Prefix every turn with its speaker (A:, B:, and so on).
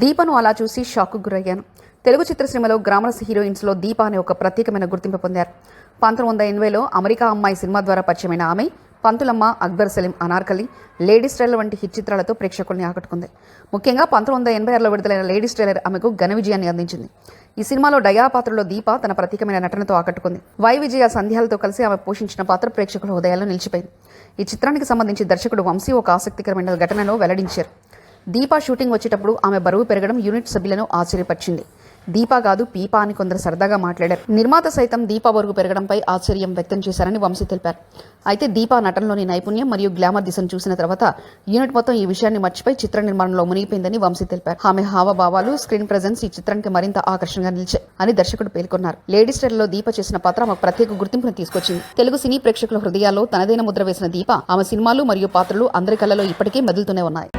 A: దీపను అలా చూసి షాక్కు గురయ్యాను. తెలుగు చిత్రసీమలో గ్రామరస హీరోయిన్స్లో దీప అనే ఒక ప్రత్యేకమైన గుర్తింపు పొందారు. పంతొమ్మిది వందల ఎనభైలో అమెరికా అమ్మాయి సినిమా ద్వారా పరిచయమైన ఆమె పంతులమ్మ అక్బర్ సలీం అనార్కలి లేడీస్ ట్రైలర్ వంటి హిట్ చిత్రాలతో ప్రేక్షకుల్ని ఆకట్టుకుంది. ముఖ్యంగా పంతొమ్మిది వందల ఎనభై ఆరులో విడుదలైన లేడీస్ ట్రైలర్ ఆమెకు ఘన విజయాన్ని అందించింది. ఈ సినిమాలో డయా పాత్రలో దీప తన ప్రత్యేకమైన నటనతో ఆకట్టుకుంది. వై విజయ సంధ్యాలతో కలిసి ఆమె పోషించిన పాత్ర ప్రేక్షకుల హృదయాల్లో నిలిచిపోయింది. ఈ చిత్రానికి సంబంధించి దర్శకుడు వంశీ ఒక ఆసక్తికరమైన ఘటనను వెల్లడించారు. దీపా షూటింగ్ వచ్చేటప్పుడు ఆమె బరువు పెరగడం యూనిట్ సభ్యులను ఆశ్చర్యపరిచింది. దీపా కాదు పీపా అని కొందరు సరదాగా మాట్లాడారు. నిర్మాత సైతం దీపా బరువు పెరగడంపై ఆశ్చర్యం వ్యక్తం చేశారని వంశీ తెలిపారు. అయితే దీపా నటనలోని నైపుణ్యం మరియు గ్లామర్ దిశను చూసిన తర్వాత యూనిట్ మొత్తం ఈ విషయాన్ని మర్చిపోయి చిత్ర నిర్మాణంలో మునిగిపోయిందని వంశీ తెలిపారు. ఆమె హావభావాలు స్క్రీన్ ప్రజెన్స్ ఈ చిత్రానికి మరింత ఆకర్షణగా నిలిచాయి అని దర్శకుడు పేర్కొన్నారు. లేడీస్లో దీప చేసిన పాత్ర ఆమెకు ప్రత్యేక గుర్తింపును తీసుకొచ్చింది. తెలుగు సినీ ప్రేక్షకుల హృదయాల్లో తనదైన ముద్ర వేసిన దీప ఆమె సినిమాలు మరియు పాత్రలు అందరి కళ్ళలో ఇప్పటికే మెదులుతూనే ఉన్నాయి.